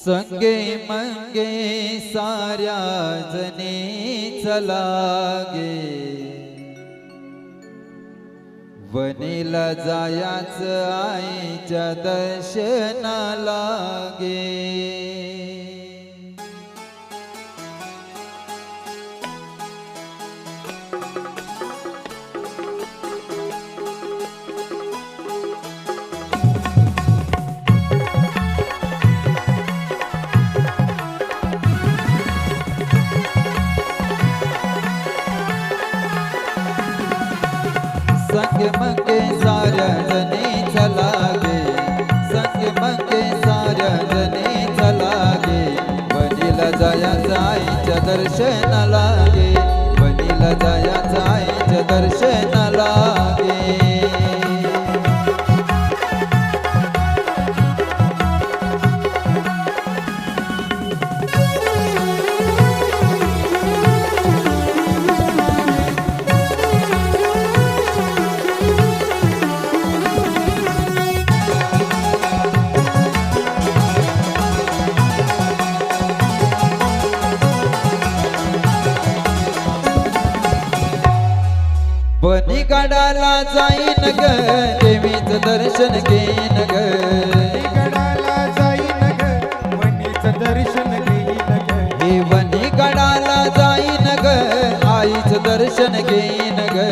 संगे मंगे साऱ्या जने चला गे वनीला जायाच आईच्या दर्शनाला गे संग मंगे साऱ्या जणी चला गे संग मंगे साऱ्या जणी चला गे वनीला जायाचं आईच्या दर्शनाला गे वनीला जायाचं दर्शनाला बनी गडाला जाईन ग देवीचं दर्शन घेईन ग. गडाला जाईन ग मनीचं दर्शन घेईन ग. हे बनी गडाला जाईन ग आईचं दर्शन घेईन ग.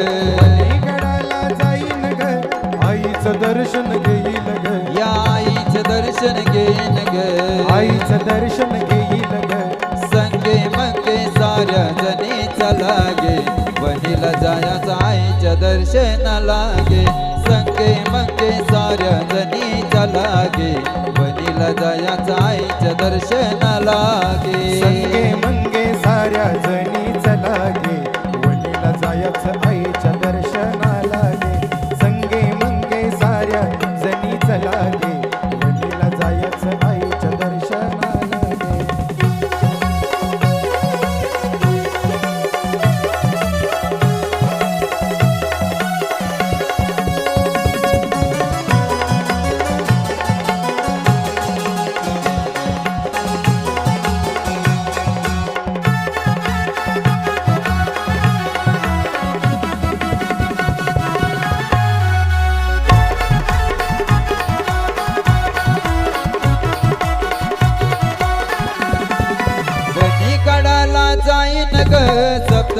गडाला जाईन ग आईचं दर्शन घेईन ग. या आईचं दर्शन घेईन ग. आईचं दर्शन जयाचा आईच्या दर्शनाला गे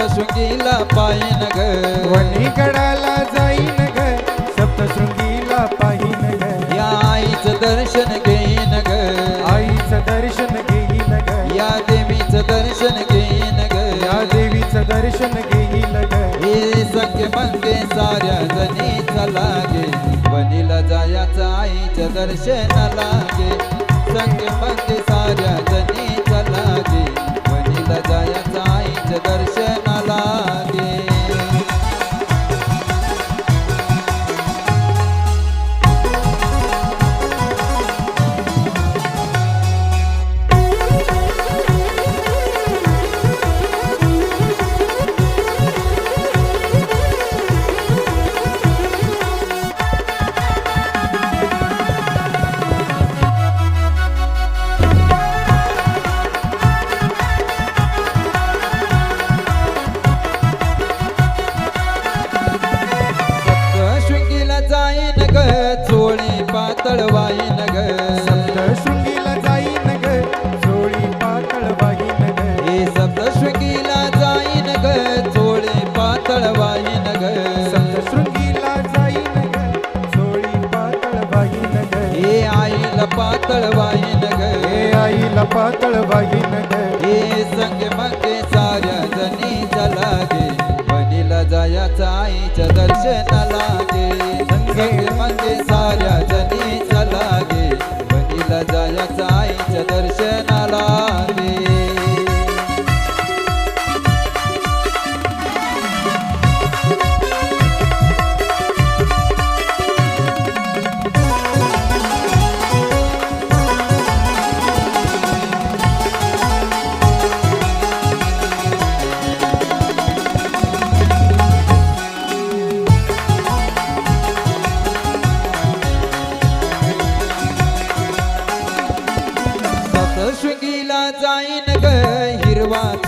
सप्तशृंगीला पायीन ग. वणी गडाला जाईन ग. सप्तशृंगीला पाहिन ग. या आईचं दर्शन घेईन ग. आईचं दर्शन घेईन ग. या देवीचं दर्शन घेईन ग. या देवीचं दर्शन घेईन ग. हे संगे मंगे साऱ्या जणी चला गे बनीला जायाचं आईच्या दर्शनाला गे संगे चोळी पातळ वाईन ग सप्तशृंगीला जाईन ग जोडी पातळ वाहीन ग हे सप्तशृंगीला जाईन ग चोळी पातळ वाईन ग सप्तशृंगीला जाईन ग जोडी पातळ वाहीन ग हे आईला पातळ वाईन ग हे आईला पातळ वाहीन ग हे संग मगे साऱ्या जणी चला गे बनीला जायाचं आईच्या दर्शनाला गे आईच्या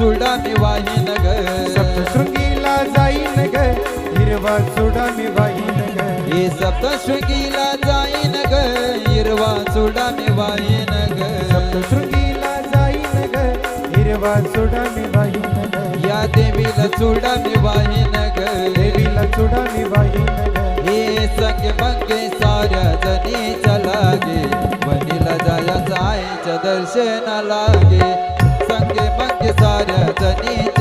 चुडा मी वाहीन ग सप्तशृंगीला जाईन ग हिरवा चुडा मी वाहीन ग हे सप्तशृंगीला जाईन ग हिरवा चुडा मी वाहीन ग सप्तशृंगीला जाईन ग हिरवा चुडा मी वाहीन ग या देवीला चुडा मी वाहीन ग देवीला चुडा मी वाहीन ग हे संग मंगे साऱ्या जणी चला गे वनीला जायचं आईच्या दर्शनाला गे संगे साऱ्या जनी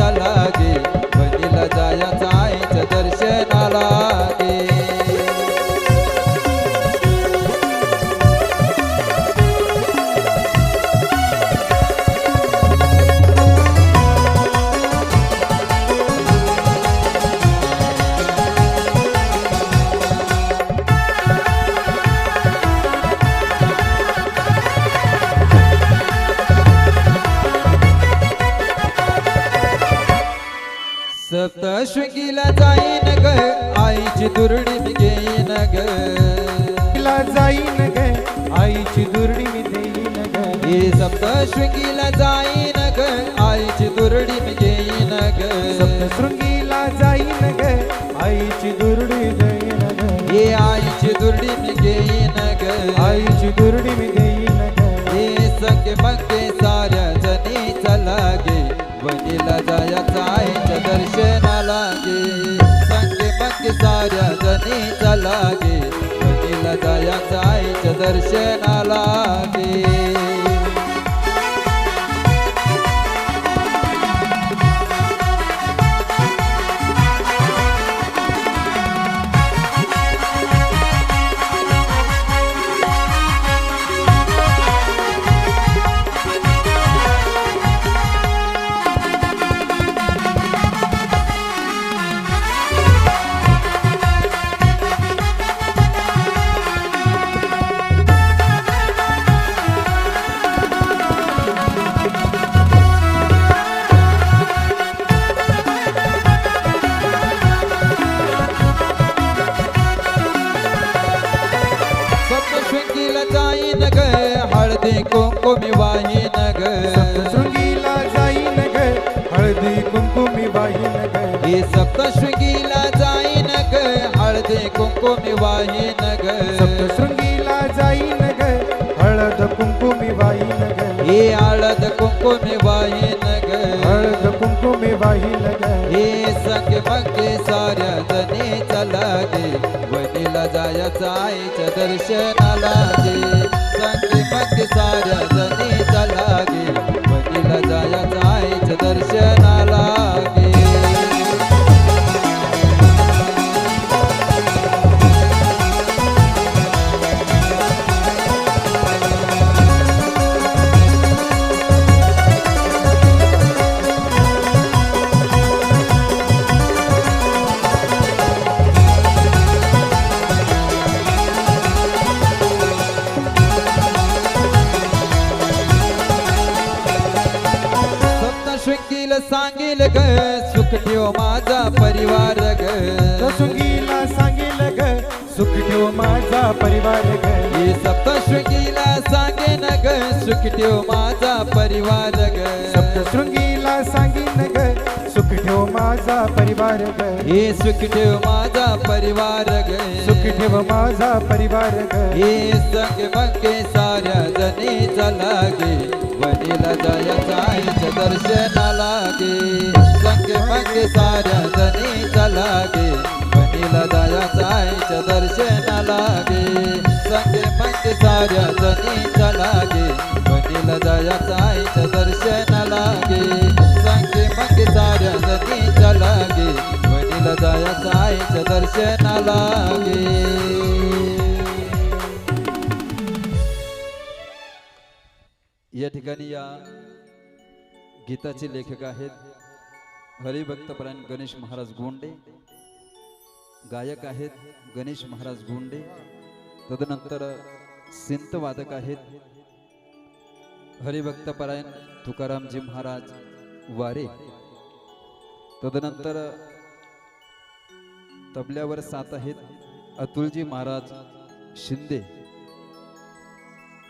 सप्तशृंगीला जाईन ग. आईची दुरडी मी घेईन ग. तिला जाईन ग. आईची दुरडी मी देईन ग. हे सप्तशृंगीला जाईन ग. आईची दुरडी मी घेईन ग. सप्तशृंगीला जाईन ग. आईची दुरडी देईन ग. हे आईची दुरडी मी घेईन ग. आईची दुरडी मी आईच्या दर्शनाला सप्तशृंगीला जाईन ग हळदी कुंकुमी वाहीन ग. सप्तशृंगीला जाईन ग हळदी कुंकुमी वाहीन ग. हे सप्तशृंगीला जाईन ग हळदी कुंकुमी वाहीन ग. सप्तशृंगीला जाईन ग हळद कुंकुमी वाहीन ग. हे हळद कुंकुमी वाहीन ग. हळद कुंकुमी वाहीन ग. हे संग मगे साऱ्या जणी चला गे वडीला जायचा आईच्या दर्शनाला गे संग मग साऱ्या जणी चला गे वडीला जायचा आईच्या दर्शनाला ठेव माझा परिवार ग. सप्तशृंगीला सांगेल ग सुख ठेव माझा परिवार ग. हे सप्तशृंगीला सांगेन ग सुख ठेव माझा परिवार ग. सप्तशृंगीला सांगेन ग सुख ठेव माझा परिवार ग. हे सुख ठेव माझा परिवार ग. सुख ठेव माझा परिवार ग. हे संग मंगे साऱ्या जणी चला गे वडीला जायचं दर्शनाला गे संग मंगे साऱ्या जणीचा लागे. गे वडीला जायचं आईच्या दर्शनाला गे संग मंगे साऱ्या जणीचा लागे. गे वडीला जायचं आईच्या दर्शनाला गे संग मंगे साऱ्या जणीचा लागे. गे वडीला जायचं आईच्या दर्शनाला गे या ठिकाणी या गीताचे लेखक आहेत हरिभक्तपरायण गणेश महाराज गोंडे. गायक आहेत गणेश महाराज गोंडे. तदनंतर सिंत वादक आहेत हरिभक्तपरायण तुकारामजी महाराज वारे. तदनंतर तबल्यावर साथ आहेत अतुलजी Maharaj Shinde.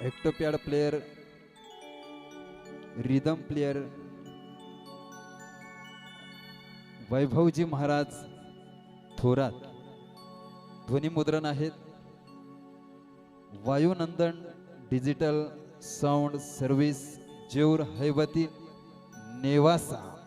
Octopad player rhythm player वैभवजी महाराज थोरात. ध्वनिमुद्रण आहेत. Vayunandan digital sound service Jeur Haivati Newasa.